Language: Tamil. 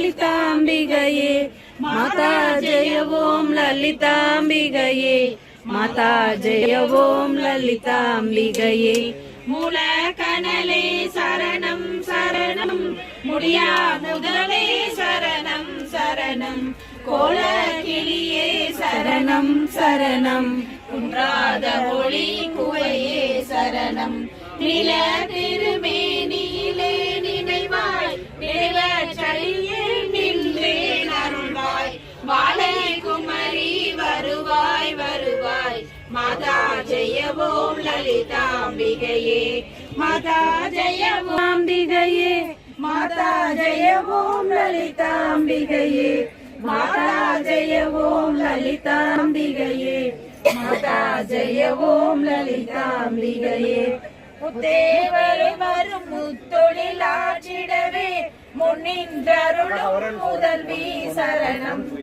லலிதாம்பிகையே மாதா ஜெய ஓம் லலிதாம்பிகையே மாதா ஜெய ஓம் லலிதாம்பிகையே. மூல கனலே சரணம் சரணம் முடியா முதலே சரணம் சரணம். கோல கிளியே சரணம் சரணம். குன்றாத ஒளி குவையே சரணம். நில திருமே மாதா ஜெயவோம் லலிதாம்பிகையே. மாதா ஜெயவோம் அம்பிகையே மாதா ஜெயவோம் லலிதாம்பிகையே. மாதா ஜெயவோம் லலிதாம்பிகையே. மாதா ஜெயவோம் லலிதாம்பிகையே. தேவர் வரும் முத்தொழிலாற்றிடவே முன்னின்றருளும் முதல்வி சரணம்.